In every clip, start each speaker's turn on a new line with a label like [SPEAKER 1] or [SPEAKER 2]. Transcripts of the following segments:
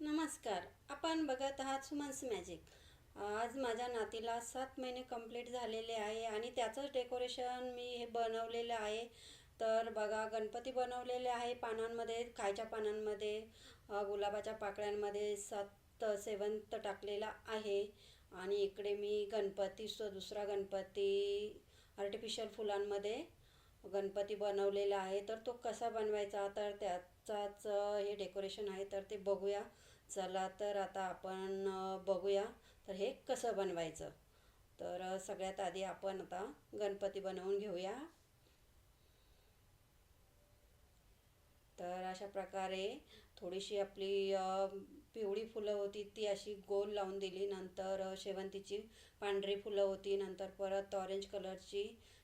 [SPEAKER 1] नमस्कार. आपण बघत आहात सुमन्स मॅजिक. आज माझ्या नातीला सात महिने कंप्लीट झालेले आहे आणि त्याचंच डेकोरेशन मी हे बनवलेलं आहे. तर बघा गणपती बनवलेले आहे पानांमध्ये खायच्या पानांमध्ये गुलाबाच्या पाकळ्यांमध्ये सात सेवंत टाकलेला आहे. आणि इकडे मी गणपती दुसरा गणपती आर्टिफिशियल फुलांमध्ये गणपती बनवलेला आहे तर तो कसा बनवायचा? तर त्याचाच हे डेकोरेशन आहे तर ते बघूया. चला तर आता आपण बघूया तर हे कसं बनवायचं? तर सगळ्यात आधी आपण आता गणपती बनवून घेऊया. तर अशा प्रकारे थोडीशी आपली पिवळी फुलं होती ती अशी गोल लावून दिली. नंतर शेवंतीची पांढरी फुलं होती. नंतर परत ऑरेंज कलरची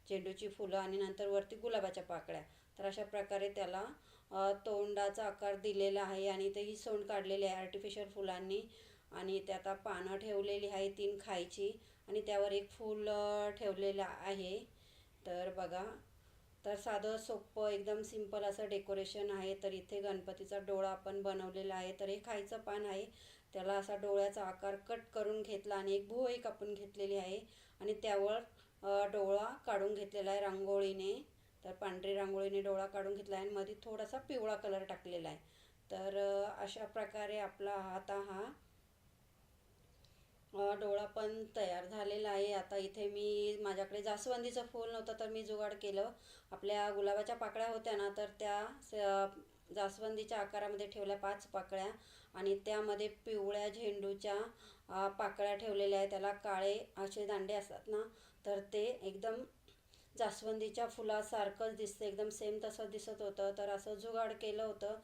[SPEAKER 1] झेंडूची फुलं आणि नंतर वरती गुलाबाच्या पाकळ्या. तर अशा प्रकारे त्याला तोंडाचा आकार दिलेला आहे आणि ते ही सोंड काढलेली आहे आर्टिफिशियल फुलांनी. आणि ते आता पानं ठेवलेली आहे तीन खायची. आणि त्यावर एक फूल ठेवलेलं आहे. तर बघा तर साधं सोपं एकदम सिंपल असं डेकोरेशन आहे. तर इथे गणपतीचा डोळा आपण बनवलेला आहे. तर हे खायचं पान आहे. त्याला असा डोळ्याचा आकार कट करून घेतला आणि एक भुवई कापून घेतलेली आहे. आणि त्यावर डोळा काढून घेतलेला आहे रांगोळीने. तर पांढरी रांगोळीने डोळा काढून घेतला आहे आणि मध्ये थोडासा पिवळा कलर टाकलेला आहे. तर अशा प्रकारे आपला आता हा डोळा पण तयार झालेला आहे. आता इथे मी माझ्याकडे जास्वंदीचं फूल नव्हतं तर मी जुगाड केलं. आपल्या गुलाबाच्या पाकळ्या होत्या ना तर त्या जास्वंदीच्या आकारामध्ये ठेवल्या पाच पाकळ्या आणि त्यामध्ये पिवळ्या झेंडूच्या पाकळ्या ठेवलेल्या आहे त्याला काळे असे दांडे असतात ना तर ते एकदम जास्वंदीच्या फुलासारखंच दिसतं. एकदम सेम तसं दिसत होतं. तर असं जुगाड केलं होतं.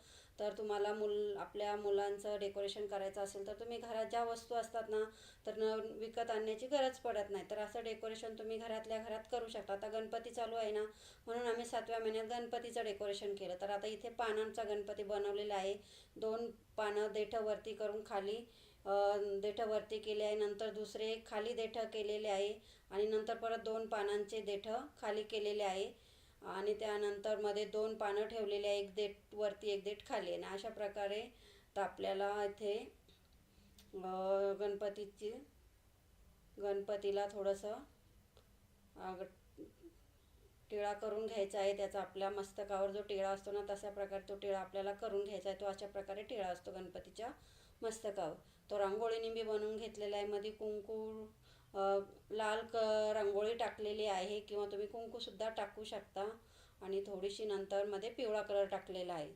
[SPEAKER 1] तर तुम्हाला मुल आपल्या मुलांचं डेकोरेशन करायचं असेल तर तुम्ही घरात ज्या वस्तू असतात ना तर न विकत आणण्याची गरज पडत नाही. तर असं डेकोरेशन तुम्ही घरातल्या घरात करू शकता. आता गणपती चालू आहे ना म्हणून आम्ही सातव्या महिन्यात गणपतीचं डेकोरेशन केलं. तर आता इथे पानांचा गणपती बनवलेला आहे. दोन पानं देठवरती करून खाली देठवरती केले आहे. नंतर दुसरे खाली देठं केलेले आहे. आणि नंतर परत दोन पानांचे देठं खाली केलेले आहे. आणि त्यानंतरमध्ये दोन पानं ठेवलेले आहे एक देठ वरती एक देठ खाली आहे. आणि अशा प्रकारे तर आपल्याला इथे गणपतीची गणपतीला थोडंसं टिळा करून घ्यायचा आहे. त्याचा आपल्या मस्तकावर जो टिळा असतो ना तशा प्रकारे तो टिळा आपल्याला करून घ्यायचा आहे. तो अशा प्रकारे टिळा असतो गणपतीच्या मस्तकावर. तो रांगोळीने मी बनवून घेतलेला आहे. मध्ये कुंकू लाल क रांगोळी टाकलेली आहे किंवा तुम्ही कुंकूसुद्धा टाकू शकता. आणि थोडीशी नंतर मध्ये पिवळा कलर टाकलेला आहे.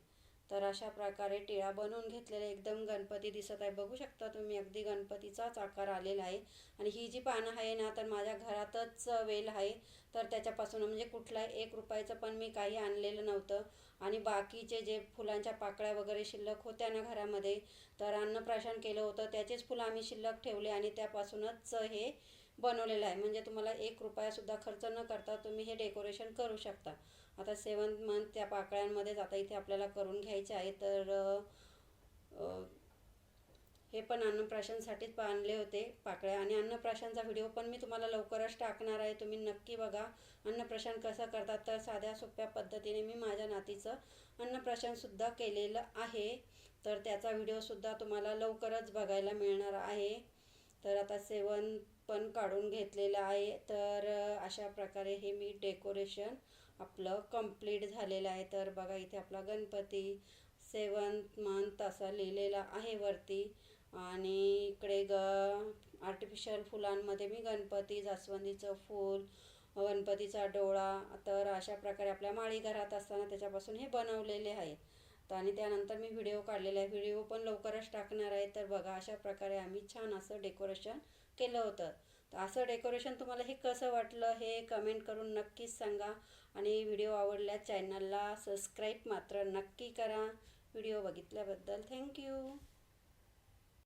[SPEAKER 1] तर अशा प्रकारे टिळा बनवून घेतलेले एकदम गणपती दिसत आहे. बघू शकता तुम्ही अगदी गणपतीचाच आकार आलेला आहे. आणि ही जी पानं आहे ना तर माझ्या घरातच वेल आहे. तर त्याच्यापासून म्हणजे कुठलाही एक रुपयाचं पण मी काही आणलेलं नव्हतं. आणि बाकीचे जे फुलांच्या पाकळ्या वगैरे शिल्लक होत्या ना घरामध्ये तर अन्नप्राशन केलं होतं. त्याचेच फुलं आम्ही शिल्लक ठेवले आणि त्यापासूनच हे बनवलेलं आहे. म्हणजे तुम्हाला एक रुपयासुद्धा खर्च न करता तुम्ही हे डेकोरेशन करू शकता. आता सेवन मंथ त्या पाकळ्यांमध्येच आता इथे आपल्याला करून घ्यायचे आहे. तर हे पण अन्नप्राशनसाठीच आणले होते पाकळ्या. आणि अन्नप्राशनचा व्हिडिओ पण मी तुम्हाला लवकरच टाकणार आहे. तुम्ही नक्की बघा अन्नप्राशन कसं करतात. तर साध्या सोप्या पद्धतीने मी माझ्या नातीचं अन्नप्राशनसुद्धा केलेलं आहे. तर त्याचा व्हिडिओसुद्धा तुम्हाला लवकरच बघायला मिळणार आहे. तर आता सेवन पण काढून घेतलेलं आहे. तर अशा प्रकारे हे मी डेकोरेशन आपलं कंप्लीट झालेलं आहे. तर बघा इथे आपला गणपती सेवंत मंथ असा लिहिलेला आहे वरती. आणि इकडे ग आर्टिफिशियल फुलांमध्ये मी गणपती जास्वंदीचं फूल गणपतीचा डोळा तर अशा प्रकारे आपल्या माळी घरात असताना त्याच्यापासून हे बनवलेले आहे. तर आणि त्यानंतर मी व्हिडिओ काढलेला आहे. व्हिडिओ पण लवकरच टाकणार आहे. तर बघा अशा प्रकारे आम्ही छान असं डेकोरेशन केलं होतं. तर असं डेकोरेशन तुम्हाला हे कसं वाटलं हे कमेंट करून नक्कीच सांगा. आणि व्हिडिओ आवडल्यास चॅनलला सबस्क्राईब मात्र नक्की करा. व्हिडिओ बघितल्याबद्दल थँक्यू.